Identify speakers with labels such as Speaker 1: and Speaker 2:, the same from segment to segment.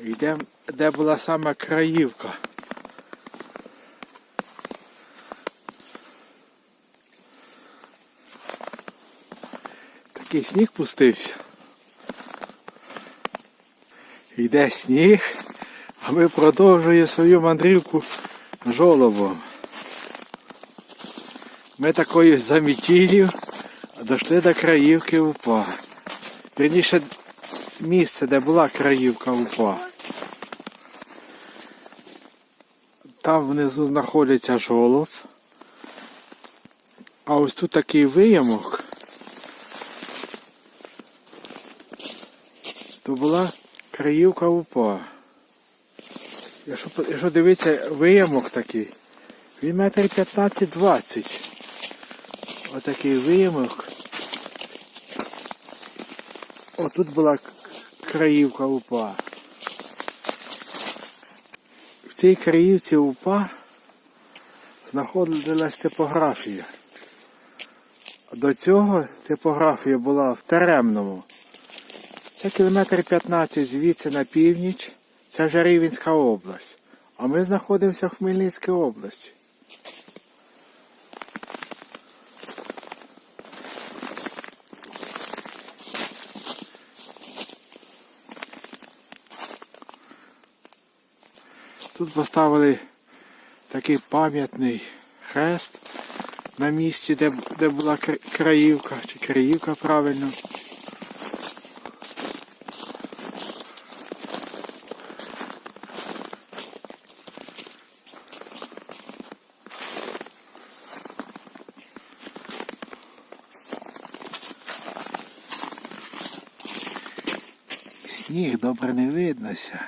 Speaker 1: Йдемо, де була сама краївка. Такий сніг пустився. Йде сніг, а ми продовжуємо свою мандрівку жолобом. Ми такою замітіллю дійшли до краївки УПА. Вірніше місце, де була краївка УПА. Там внизу знаходиться жолоб. А ось тут такий виямок. То була краївка УПА. Якщо, якщо дивитися виямок такий, він метр 15-20. Отакий виямок. Отут була к- краївка УПА. В цій краївці УПА знаходилась типографія. До цього типографія була в Теремному. Це кілометр 15 звідси на північ. Це вже Рівенська область. А ми знаходимося в Хмельницькій області. Тут поставили такий пам'ятний хрест на місці, де, де була краївка, чи краївка правильно. Сніг добре не виднося.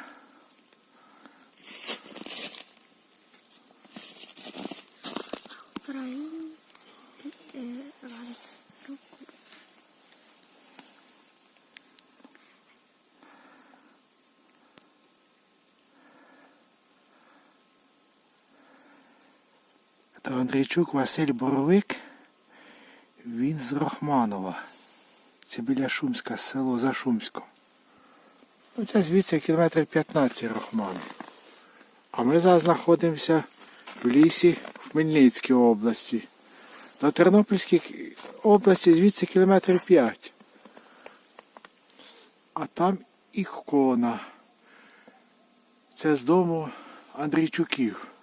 Speaker 1: Та Андрійчук Василь Боровик, він з Рахманова. Це біля Шумська, село за Шумськом. Ну, це звідси кілометр 15 Рахманов. А ми зараз знаходимося в лісі в Хмельницькій області. До Тернопільській області звідси кілометрів 5. А там ікона. Це з дому Андрійчуків.